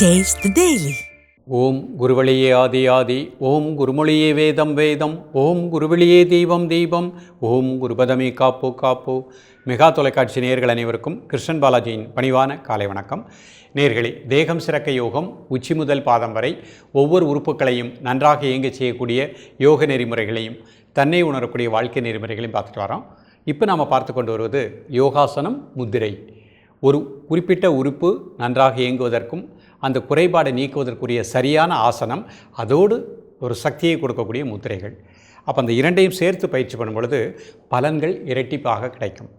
Taste the ஓம் குருவழியே ஆதி ஆதி ஓம் குருமொழியே வேதம் வேதம் ஓம் குருவழியே தெய்வம் தெய்வம் ஓம் குருபதமே காப்பு காப்பு. மெகா தொலைக்காட்சி நேயர்கள் அனைவருக்கும் கிருஷ்ணன் பாலாஜியின் பணிவான காலை வணக்கம். நேர்களே தேகம் சிறக்க யோகம் உச்சி முதல் பாதம் வரை ஒவ்வொரு உறுப்புகளையும் நன்றாக இயங்கச் செய்யக்கூடிய யோக நெறிமுறைகளையும் தன்னை உணரக்கூடிய வாழ்க்கை நெறிமுறைகளையும் பார்த்துட்டு வரோம். இப்போ நாம் பார்த்து கொண்டு வருவது யோகாசனம் முத்திரை. ஒரு குறிப்பிட்ட உறுப்பு நன்றாக இயங்குவதற்கும் அந்த குறைபாடை நீக்குவதற்குரிய சரியான ஆசனம் அதோடு ஒரு சக்தியை கொடுக்கக்கூடிய முத்திரைகள். அப்போ அந்த இரண்டையும் சேர்த்து பயிற்சி பண்ணும் பொழுது பலன்கள் இரட்டிப்பாக கிடைக்கும்.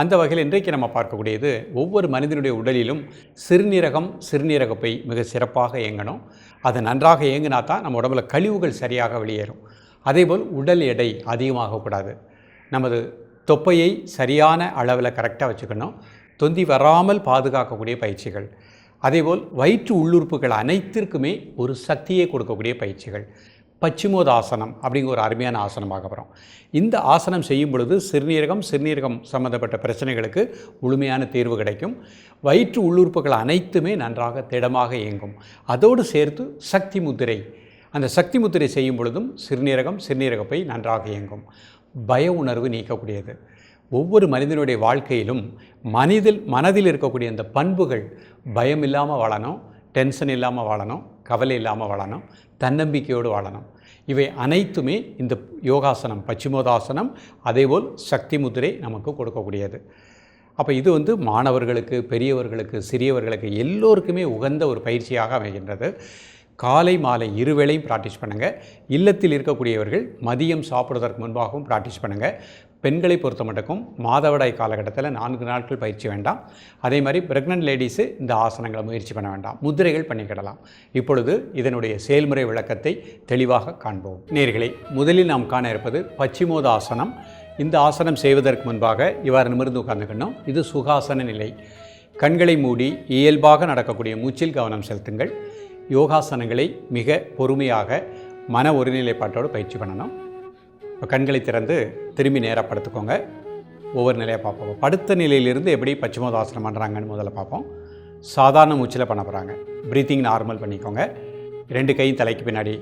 அந்த வகையில் இன்றைக்கு நம்ம பார்க்கக்கூடியது ஒவ்வொரு மனிதனுடைய உடலிலும் சிறுநீரகம் சிறுநீரகப்பை மிக சிறப்பாக இயங்கணும். அது நன்றாக இயங்கினா தான் நம்ம உடம்புல கழிவுகள் சரியாக வெளியேறும். அதேபோல் உடல் எடை அதிகமாகக்கூடாது நமது தொப்பையை சரியான அளவில் கரெக்டாக வச்சுக்கணும். தொந்தி வராமல் பாதுகாக்கக்கூடிய பயிற்சிகள். அதேபோல் வயிற்று உள்ளுறுப்புகள் அனைத்திற்குமே ஒரு சக்தியை கொடுக்கக்கூடிய பயிற்சிகள். பச்சிமோதாசனம் அப்படிங்கிற ஒரு அருமையான ஆசனமாக வரும் இந்த ஆசனம் செய்யும் பொழுது சிறுநீரகம் சிறுநீரகம் சம்பந்தப்பட்ட பிரச்சனைகளுக்கு முழுமையான தீர்வு கிடைக்கும். வயிற்று உள்ளுறுப்புகள் அனைத்துமே நன்றாக திடமாக இயங்கும். அதோடு சேர்த்து சக்தி முத்திரை. அந்த சக்தி முத்திரை செய்யும் பொழுதும் சிறுநீரகம் சிறுநீரகப்பை நன்றாக இயங்கும். பய உணர்வு நீக்கக்கூடியது. ஒவ்வொரு மனிதனுடைய வாழ்க்கையிலும் மனிதில் மனதில் இருக்கக்கூடிய அந்த பண்புகள் பயம் இல்லாமல் வாழணும் டென்ஷன் இல்லாமல் வாழணும் கவலை இல்லாமல் வாழணும் தன்னம்பிக்கையோடு வாழணும். இவை அனைத்துமே இந்த யோகாசனம் பச்சிமோதாசனம் அதேபோல் சக்தி முத்திரை நமக்கு கொடுக்கக்கூடியது. அப்போ இது வந்து மாணவர்களுக்கு பெரியவர்களுக்கு சிறியவர்களுக்கு எல்லோருக்குமே உகந்த ஒரு பயிற்சியாக அமைகின்றது. காலை மாலை இருவேளையும் ப்ராக்டிஸ் பண்ணுங்கள் இல்லத்தில் இருக்கக்கூடியவர்கள் மதியம் சாப்பிடுவதற்கு முன்பாகவும் ப்ராக்டிஸ் பண்ணுங்கள் பெண்களை பொறுத்த மட்டுக்கும் மாதவிடாய் காலகட்டத்தில் நான்கு நாட்கள் பயிற்சி வேண்டாம். அதே மாதிரி பிரெக்னன்ட் லேடிஸு இந்த ஆசனங்களை முயற்சி பண்ண வேண்டாம். முத்திரைகள் பண்ணிக்கிடலாம் இப்பொழுது இதனுடைய செயல்முறை விளக்கத்தை தெளிவாக காண்போம். நேர்களை முதலில் நாம் காண இருப்பது பச்சிமோத ஆசனம். இந்த ஆசனம் செய்வதற்கு முன்பாக இவ்வாறு நிமிர்ந்து உட்கார்ந்துக்கணும். இது சுகாசன நிலை. கண்களை மூடி இயல்பாக நடக்கக்கூடிய மூச்சில் கவனம் செலுத்துங்கள். யோகாசனங்களை மிக பொறுமையாக மன ஒருநிலைப்பாட்டோடு பயிற்சி பண்ணணும். இப்போ கண்களை திறந்து திரும்பி நேராக படுத்துக்கோங்க. ஒவ்வொரு நிலையாக பார்ப்போம். படுத்த நிலையிலிருந்து எப்படி பச்சிமோதாசனம் பண்ணுறாங்கன்னு முதல்ல பார்ப்போம். சாதாரண மூச்சில் பண்ண போகிறாங்க ப்ரீத்திங் நார்மல் பண்ணிக்கோங்க. ரெண்டு கையும் தலைக்கு பின்னாடி.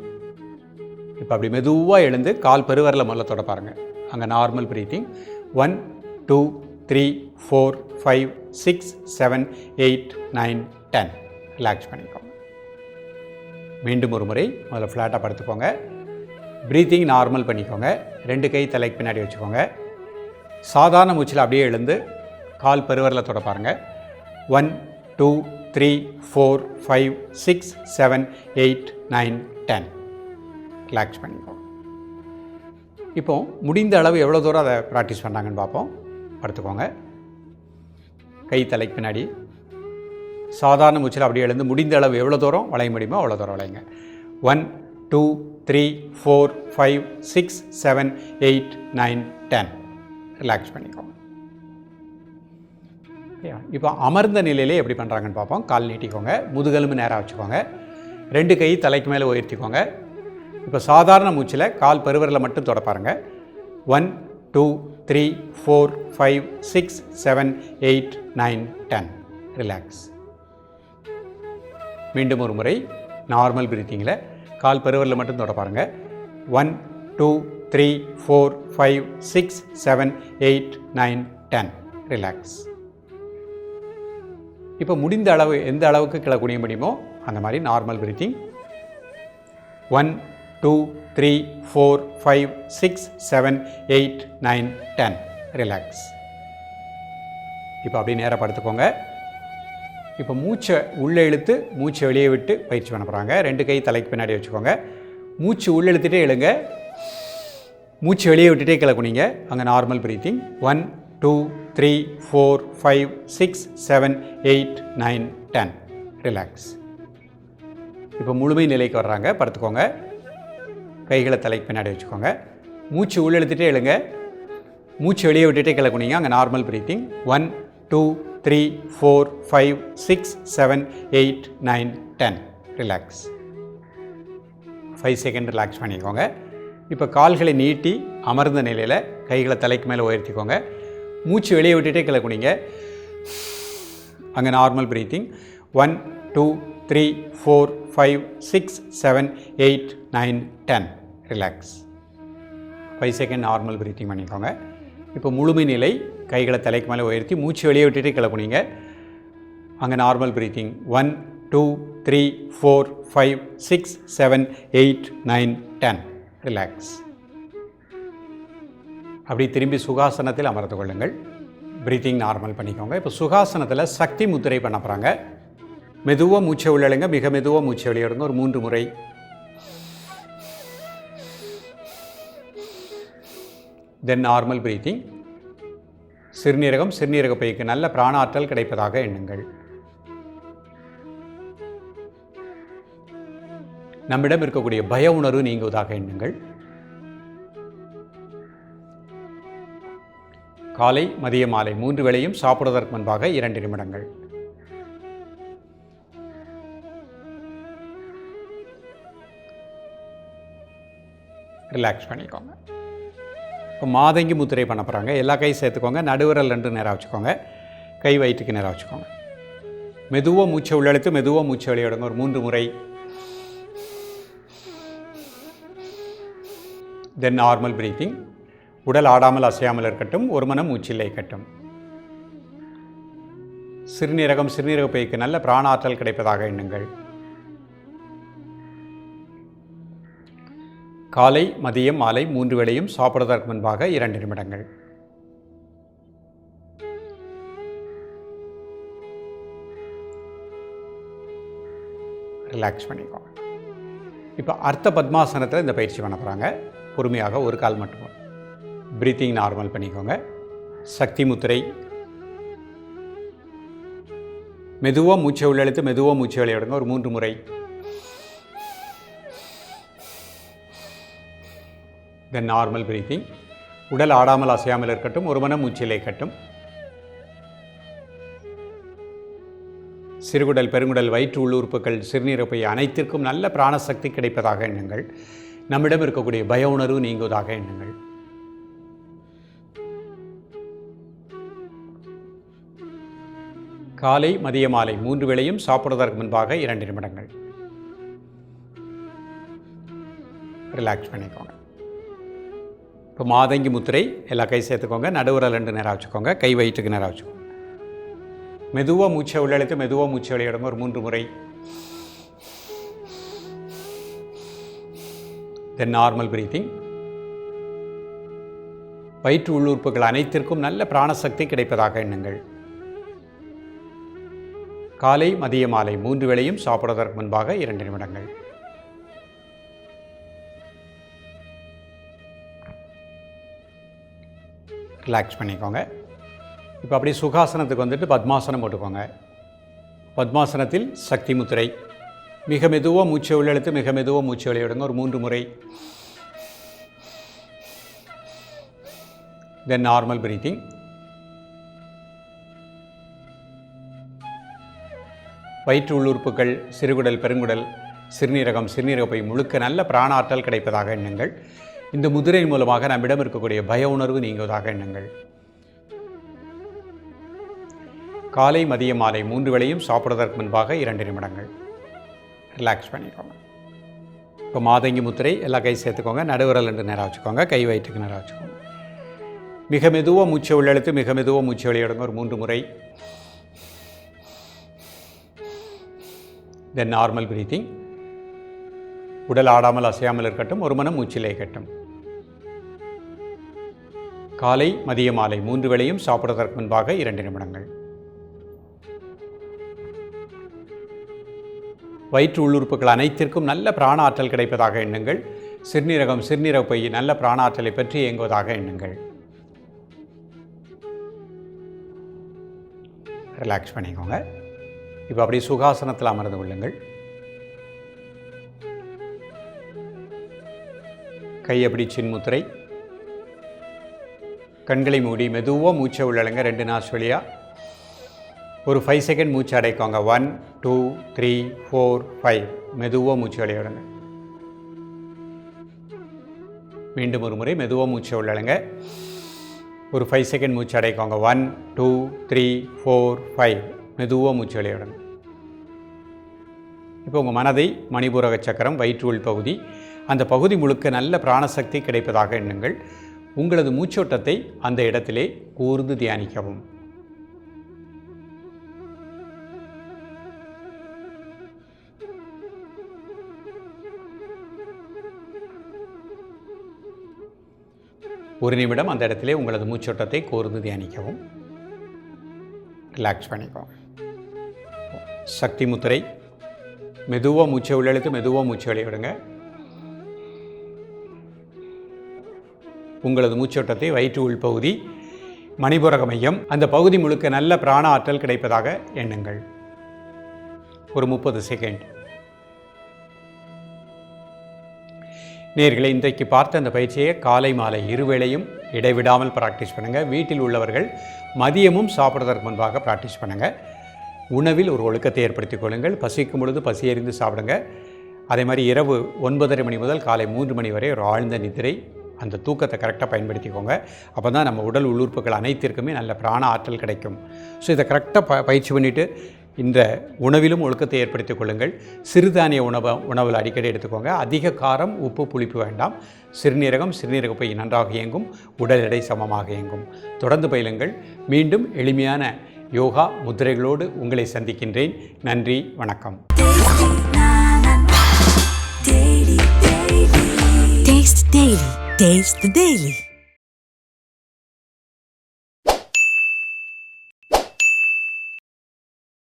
இப்போ அப்படி மெதுவாக எழுந்து கால் பெருவரில் முதல்ல தொட பாருங்கள் அங்கே normal breathing one two three four five six seven eight nine ten relax பண்ணிக்கோங்க. மீண்டும் ஒரு முறை முதல்ல ஃப்ளாட்டாக படுத்துக்கோங்க. ப்ரீத்திங் நார்மல் பண்ணிக்கோங்க. ரெண்டு கை தலைக்கு பின்னாடி வச்சுக்கோங்க. சாதாரண மூச்சில் அப்படியே எழுந்து கால் பெருவரில் தொட பாருங்கள் one two three four five six seven eight nine ten relax பண்ணிக்கோங்க இப்போ முடிந்த அளவு எவ்வளோ தூரம் அதை ப்ராக்டிஸ் பண்ணாங்கன்னு பார்ப்போம். படுத்துக்கோங்க. கை தலைக்கு பின்னாடி. சாதாரண மூச்சில் அப்படியே எழுந்து முடிந்த அளவு எவ்வளோ தூரம் வளைய முடியுமோ அவ்வளோ தூரம் வளையுங்க. One two three four five six seven eight nine ten relax பண்ணிக்கோங்க இப்போ அமர்ந்த நிலையிலே எப்படி பண்ணுறாங்கன்னு பார்ப்போம். கால் நீட்டிக்கோங்க. முதுகெலும்பு நேராக வச்சுக்கோங்க. ரெண்டு கை தலைக்கு மேலே உயர்த்திக்கோங்க. இப்போ சாதாரண மூச்சில் கால் பெருவரில் மட்டும் தொட பாருங்கள் one two three four five six seven eight nine ten relax மீண்டும் ஒரு முறை. நார்மல் பிரீத்திங்கில் கால் பெருவரில் மட்டும் தொட பாருங்கள் one two three four five six seven eight nine ten relax இப்போ முடிந்த அளவு எந்த அளவுக்கு கீழே குனிய முடியுமோ அந்த மாதிரி normal breathing one two three four five six seven eight nine ten relax இப்போ அப்படியே நேராக படுத்துக்கோங்க. இப்போ மூச்சை உள்ளே இழுத்து மூச்சை வெளியே விட்டு பயிற்சி பண்ண போகிறாங்க ரெண்டு கை தலைக்கு பின்னாடி வச்சுக்கோங்க. மூச்சு உள்ளே இழுத்துட்டே எழுங்க மூச்சு வெளியே விட்டுட்டே கிளக்குனிங்க அங்கே normal breathing one two three four five six seven eight nine ten relax இப்போ முழுமை நிலைக்கு வர்றாங்க. படுத்துக்கோங்க. கைகளை தலைக்கு பின்னாடி வச்சுக்கோங்க. மூச்சு உள்ளே இழுத்துட்டே எழுங்க மூச்சு வெளியே விட்டுட்டே கிளக்குனிங்க அங்கே normal breathing one two three four five six seven eight nine ten relax five second relax பண்ணிக்கோங்க. இப்போ கால்களை நீட்டி அமர்ந்த நிலையில் கைகளை தலைக்கு மேலே உயர்த்திக்கோங்க. மூச்சு வெளியே விட்டுட்டே கீழே குனிங்க. அங்கே normal breathing one two three four five six seven eight nine ten relax five second normal breathing பண்ணிக்கோங்க. இப்போ முழுமை நிலை கைகளை தலைக்கு மேலே உயர்த்தி மூச்சு வெளியே விட்டுட்டு கிளப்புனீங்க அங்கே normal breathing one two three four five six seven eight nine ten relax அப்படி திரும்பி சுகாசனத்தில் அமர்ந்து கொள்ளுங்கள். ப்ரீத்திங் நார்மல் பண்ணிக்கோங்க. இப்போ சுகாசனத்தில் சக்தி முத்திரை பண்ண போகிறாங்க மெதுவாக மூச்சை உள்ளழுங்க. மிக மெதுவாக மூச்சை வெளியிடுங்க ஒரு மூன்று முறை. தென் நார்மல் ப்ரீத்திங் சிறுநீரகம் சிறுநீரக பைக்கு நல்ல பிராணாற்றல் கிடைப்பதாக எண்ணுங்கள். நம்மிடம் இருக்கக்கூடிய பய உணர்வு நீங்குவதாக எண்ணுங்கள். காலை மதிய மாலை மூன்று வேளையும் சாப்பிடுவதற்கு முன்பாக இரண்டு நிமிடங்கள். ரிலாக்ஸ் பண்ணிக்கோங்க. இப்போ மாதங்கி முத்திரை பண்ண போகிறாங்க எல்லா கை சேர்த்துக்கோங்க. நடுவிரல் ரெண்டு நேரம் வச்சுக்கோங்க. கை வயிற்றுக்கு நேராக வச்சுக்கோங்க. மெதுவாக மூச்சை உள்ளெழுத்து மெதுவாக மூச்சை வெளியிடுங்க. ஒரு மூன்று முறை. தென் நார்மல் பிரீத்திங் உடல் ஆடாமல் அசையாமல் இருக்கட்டும். ஒரு மனம் மூச்சில்லை கட்டும் சிறுநீரகம் சிறுநீரக பைக்கு நல்ல பிராணாற்றல் கிடைப்பதாக எண்ணுங்கள். காலை மதியம் மாலை மூன்று வேளையும் சாப்பிடுவதற்கு முன்பாக இரண்டு நிமிடங்கள். ரிலாக்ஸ் பண்ணிக்கோங்க இப்போ அர்த்த பத்மாசனத்தில் இந்த பயிற்சி பண்ண போகிறாங்க பொறுமையாக ஒரு கால் மட்டும். ப்ரீத்திங் நார்மல் பண்ணிக்கோங்க. சக்தி முத்திரை. மெதுவாக மூச்சை உள்ளெழுத்து மெதுவாக மூச்சை விளையாடுங்க ஒரு மூன்று முறை. தென் நார்மல் பிரீத்திங் உடல் ஆடாமல் அசையாமல் இருக்கட்டும் ஒரு மனம் மூச்சிலை கட்டும் சிறுகுடல் பெருங்குடல் வயிற்று உள்ளுறுப்புகள் சிறுநீரப்பை அனைத்திற்கும் நல்ல பிராணசக்தி கிடைப்பதாக எண்ணுங்கள். நம்மிடம் இருக்கக்கூடிய பய உணர்வு நீங்குவதாக எண்ணுங்கள். காலை மதிய மாலை மூன்று வேளையும் சாப்பிடுவதற்கு முன்பாக இரண்டு நிமிடங்கள். ரிலாக்ஸ் பண்ணிக்கோங்க. இப்போ மாதங்கி முத்திரை எல்லா கை சேர்த்துக்கோங்க நடுவுரல் ரெண்டு நேரம் வச்சுக்கோங்க கை வயிற்றுக்கு நேரம் வச்சுக்கோங்க மெதுவாக மூச்சை உள்ளழுத்து மெதுவாக மூச்சை வெளியிடுங்க ஒரு மூன்று முறை. தென் நார்மல் பிரீத்திங் வயிற்று உள்ளுறுப்புகள் அனைத்திற்கும் நல்ல பிராணசக்தி கிடைப்பதாக எண்ணுங்கள். காலை மதிய மாலை மூன்று வேளையும் சாப்பிடுவதற்கு முன்பாக இரண்டு நிமிடங்கள். ரிலாக்ஸ் பண்ணிக்கோங்க. இப்போ அப்படியே சுகாசனத்துக்கு வந்துட்டு பத்மாசனம் போட்டுக்கோங்க. பத்மாசனத்தில் சக்தி முத்திரை. மிக மெதுவாக மூச்சை உள்ளெழுத்து மிக மெதுவாக மூச்சை வெளியிடுங்க ஒரு மூன்று முறை. தென் நார்மல் பிரீத்திங் வயிற்று உள்ளுறுப்புகள் சிறுகுடல் பெருங்குடல் சிறுநீரகம் சிறுநீரகப்பை முழுக்க நல்ல பிராணாற்றல் கிடைப்பதாக எண்ணுங்கள். இந்த முதிரையின் மூலமாக நம்மிடம் இருக்கக்கூடிய பய உணர்வு நீங்குவதாக எண்ணுங்கள். காலை மதிய மாலை மூன்று வேளையும் சாப்பிடுவதற்கு முன்பாக இரண்டு நிமிடங்கள். ரிலாக்ஸ் பண்ணிக்கோங்க. இப்போ மாதங்கி முத்திரை எல்லா கை சேர்த்துக்கோங்க. நடுவிரல் ரெண்டு நேரம் வச்சுக்கோங்க. கை வயிற்றுக்கு நேரம் வச்சுக்கோங்க. மிக மெதுவாக மூச்சை உள்ளெழுத்து மிக மெதுவாக மூச்சை வெளியிடுங்க ஒரு மூன்று முறை. தென் நார்மல் பிரீத்திங் உடல் ஆடாமல் அசையாமல் இருக்கட்டும். ஒரு மனம் மூச்சிலே கட்டும் காலை மதிய மாலை மூன்று வேளையும் சாப்பிடுவதற்கு முன்பாக இரண்டு நிமிடங்கள். வயிற்று உள்ளுறுப்புகள் அனைத்திற்கும் நல்ல பிராண ஆற்றல் கிடைப்பதாக எண்ணுங்கள். சிறுநீரகம் சிறுநீரக பை நல்ல பிராண ஆற்றலை பற்றி இயங்குவதாக எண்ணுங்கள். ரிலாக்ஸ் பண்ணிக்கோங்க. இப்போ அப்படியே சுகாசனத்தில் அமர்ந்து கொள்ளுங்கள். கை அப்படி சின்முத்திரை. கண்களை மூடி மெதுவாக மூச்சை உள்ளடங்க ரெண்டு நாஸ் வழியாக ஒரு ஃபைவ் செகண்ட் மூச்சு அடைக்கோங்க. One two three four five மெதுவாக மூச்சு வெளியிடுங்க மீண்டும் ஒரு முறை மெதுவாக மூச்சை உள்ளடங்க. ஒரு ஃபைவ் செகண்ட் மூச்சு அடைக்கோங்க. One two three four five மெதுவாக மூச்சு வெளியிடுங்க இப்போ உங்கள் மனதை மணிபூரக சக்கரம் வயிற்றுள் பகுதி அந்த பகுதி முழுக்க நல்ல பிராணசக்தி கிடைப்பதாக எண்ணுங்கள். உங்களது மூச்சோட்டத்தை அந்த இடத்திலே கூர்ந்து தியானிக்கவும். ஒரு நிமிடம் அந்த இடத்திலே உங்களது மூச்சோட்டத்தை கூர்ந்து தியானிக்கவும். ரிலாக்ஸ் பண்ணிக்கோங்க சக்தி முத்திரை மெதுவாக மூச்சை உள்ளெழுத்து மெதுவாக மூச்சை வெளியிடுங்க உங்களது மூச்சோட்டத்தை வயிற்று உள் பகுதி மணிபுரக மையம். அந்த பகுதி முழுக்க நல்ல பிராண ஆற்றல் கிடைப்பதாக எண்ணுங்கள். ஒரு முப்பது செகண்ட் நேர்களை இன்றைக்கு பார்த்த அந்த பயிற்சியை காலை மாலை இருவேளையும் இடைவிடாமல் ப்ராக்டிஸ் பண்ணுங்கள் வீட்டில் உள்ளவர்கள் மதியமும் சாப்பிட்றதற்கு முன்பாக ப்ராக்டிஸ் பண்ணுங்கள் உணவில் ஒரு ஒழுக்கத்தை ஏற்படுத்திக் கொள்ளுங்கள். பசிக்கும் பொழுது பசி எறிந்து சாப்பிடுங்க. அதே மாதிரி இரவு ஒன்பதரை மணி முதல் காலை மூன்று மணி வரை ஒரு ஆழ்ந்த நிதிரை அந்த தூக்கத்தை கரெக்டாக பயன்படுத்திக்கோங்க. அப்போ தான் நம்ம உடல் உள்ளுறுப்புகள் அனைத்திற்குமே நல்ல பிராண ஆற்றல் கிடைக்கும். ஸோ இதை கரெக்டாக ப பயிற்சி பண்ணிவிட்டு இந்த உணவிலும் ஒழுக்கத்தை ஏற்படுத்திக் கொள்ளுங்கள். சிறுதானிய உணவை உணவில் அடிக்கடி எடுத்துக்கோங்க. அதிக காரம் உப்பு புளிப்பு வேண்டாம். சிறுநீரகம் சிறுநீரக பை நன்றாக இயங்கும். உடல் எடை சமமாக இயங்கும். தொடர்ந்து பயிலுங்கள். மீண்டும் எளிமையான யோகா முத்திரைகளோடு உங்களை சந்திக்கின்றேன். நன்றி வணக்கம். Taste Daily. Taste the Daily.